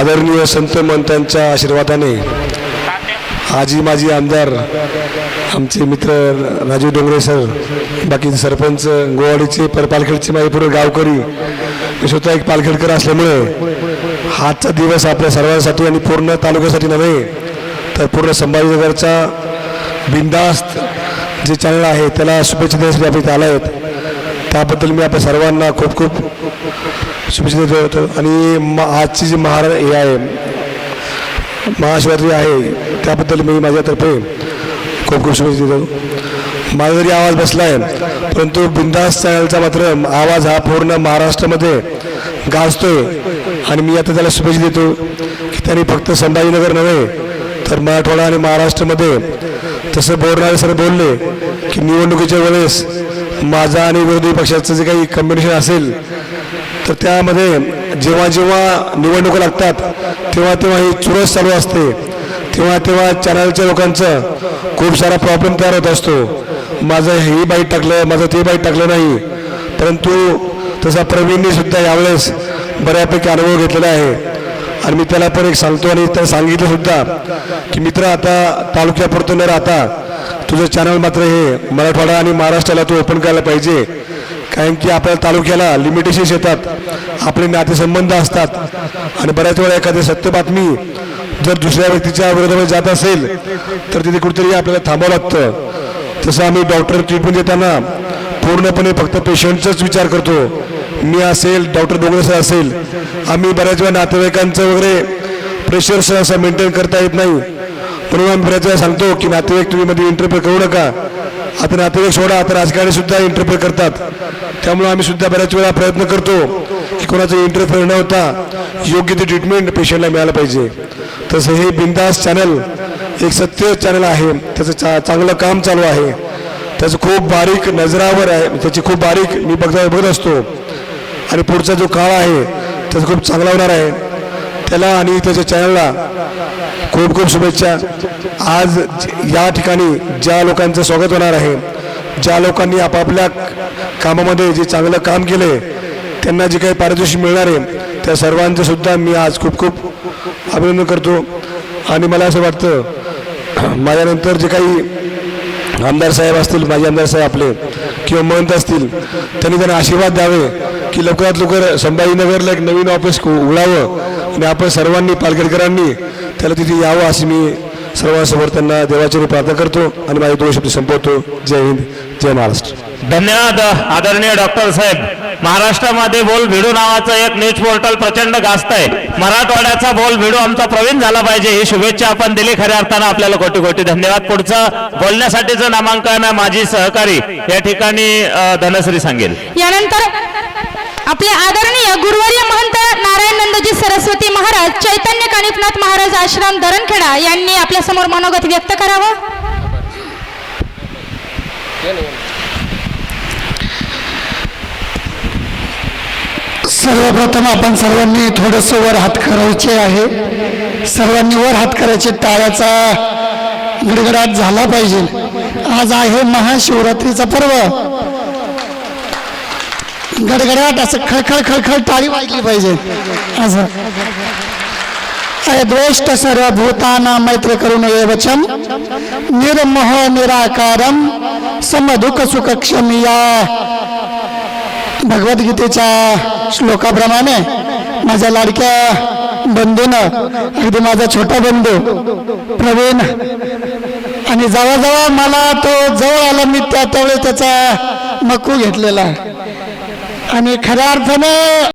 आदरणीय संत मंतांच्या आशीर्वादाने आजी माजी आमदार आमचे मित्र राजू डोंगरे सर बाकी सरपंच गोवाडीचे पर पालखेडचे माझे पूर्ण गावकरी मी स्वतः एक पालखेडकर असल्यामुळे आजचा दिवस आपल्या सर्वांसाठी आणि पूर्ण तालुक्यासाठी नव्हे तर पूर्ण संभाजीनगरचा बिंदास्त जे चॅनल आहे त्याला शुभेच्छा देण्यासाठी आपण इथे आला आहेत. त्याबद्दल मी आपल्या सर्वांना खूप खूप शुभेच्छा देतो. होतो आणि म आजची जी महारा हे आहे महाशिवरात्री आहे त्याबद्दल मी माझ्यातर्फे खूप खूप शुभेच्छा देतो. माझा जरी आवाज बसला आहे परंतु बिंदास चॅनलचा मात्र आवाज हा पूर्ण महाराष्ट्रामध्ये गाजतोय. आणि मी आता त्याला शुभेच्छा देतो की त्यांनी फक्त संभाजीनगर नव्हे तर मराठवाडा आणि महाराष्ट्रामध्ये तसं बोलणारे सर बोलले की निवडणुकीच्या वेळेस माझा आणि विरोधी पक्षाचं जे काही कॉम्बिनेशन असेल तर त्यामध्ये जेव्हा जेव्हा निवडणुका लागतात तेव्हा तेव्हा ही चुरस चालू असते. तेव्हा तेव्हा चॅनलच्या लोकांचं खूप सारा प्रॉब्लेम तयार होत असतो. माझं हे बाईट टाकलं माझं ते बाईट टाकलं नाही. परंतु तसा प्रवीणने सुद्धा यावेळेस बऱ्यापैकी अनुभव घेतलेला आहे. आणि मी त्याला पण एक सांगतो आणि त्याला सांगितलं सुद्धा की मित्र आता तालुक्यापुरतं न राहता तुझं चॅनल मात्र हे मराठवाडा आणि महाराष्ट्राला तू ओपन करायला पाहिजे. कारण की आपल्या तालुक्याला लिमिटेशन्स येतात. आपले नातेसंबंध असतात. आणि बऱ्याच वेळा एखादी सत्य बातमी जर दुसऱ्या व्यक्तीच्या विरोधामध्ये जात असेल तर तिथे कुठेतरी आपल्याला थांबावं लागतं. तसं आम्ही डॉक्टर ट्रीटमेंट देताना पूर्णपणे फक्त पेशंटचाच विचार करतो. मी असेल डॉक्टर डोंगरे सर असेल आम्ही बऱ्याच वेळा नातेवाईकांचं वगैरे प्रेशर असं मेंटेन करता येत नाही. म्हणून आम्ही बऱ्याच वेळा सांगतो की नातेवाईक तुम्ही मध्ये इंटरफेअर करू नका. आता नातेवाईक सोडा आता राजकारणी सुद्धा इंटरफेअर करतात. त्यामुळे आम्ही सुद्धा बऱ्याच वेळा प्रयत्न करतो की कोणाचा इंटरफेअर न होता योग्य ते ट्रीटमेंट पेशंटला मिळालं पाहिजे. तसं हे बिंदास चॅनल एक सत्य चॅनल आहे. त्याचं चा चांगलं काम चालू आहे. त्याचं खूप बारीक नजरावर आहे. त्याची खूप बारीक मी बघता बघत असतो. आणि पुढचा जो काळ आहे त्याचा खूप चांगला होणार आहे. त्याला आणि त्याच्या चॅनलला खूप खूप शुभेच्छा. आज या ठिकाणी ज्या लोकांचं स्वागत होणार आहे ज्या लोकांनी आपापल्या कामामध्ये जे चांगलं काम केले त्यांना जे काही पारितोषिक मिळणार आहे त्या सर्वांचं सुद्धा मी आज खूप खूप अभिनंदन करतो. आणि मला असं वाटतं माझ्यानंतर जे काही आमदार साहेब असतील माझे आमदार साहेब आपले किंवा महंत असतील त्यांनी त्यांना आशीर्वाद द्यावे. की लवकरात लवकर संभाजीनगरला एक नवीन ऑफिस उघडावं. आणि आपण सर्वांनी पालखेडकरांनी त्याला तिथे यावं अशी मी सर्वांसमोर त्यांना देवाची प्रार्थना करतो आणि माझे दोन शब्द संपवतो. जय हिंद जय महाराष्ट्र. धन्यवाद आदरणीय डॉक्टर साहेब. महाराष्ट्रामध्ये बोल भिडू नावाचं एक न्यूज पोर्टल प्रचंड गाजत आहे मराठवाड्याचा बोल भिडू आमचा प्रवीण झाला पाहिजे ही शुभेच्छा आपण दिली खऱ्या अर्थानं आपल्याला कोटी कोटी धन्यवाद. पुढचं बोलण्यासाठीचं नामांकन माझी सहकारी. या ठिकाणी धनश्री सांगेल. यानंतर आपले आदरणीय गुरुवर्य महंत नारायण नंदजी सरस्वती महाराज चैतन्य कानिफनाथ महाराज आश्रम धरणखेडा यांनी आपल्यासमोर मनोगत व्यक्त करावं. सर्वप्रथम आपण सर्वांनी थोडस वर हात करायचे आहे. सर्वांनी वर हात करायचे टाळ्याचा गडगडाट झाला पाहिजे. आज आहे महाशिवरात्रीचा पर्व. गडगडाट असं खळखळ खळखळ टाळी वाजली पाहिजे. असं. द्वेष्ट सर्व भूताना मैत्र करून वचन. निर्मोह निराकारम समदुःख सुख क्षमिया. भगवद्गीतेच्या श्लोकाप्रमाणे माझ्या लाडक्या बंधूनं अगदी माझा छोटा बंधू प्रवीण आणि जवळजवळ मला तो जवळ आला मी त्या त्यावेळेस त्याचा मकू घेतलेला. आहे आणि खऱ्या अर्थानं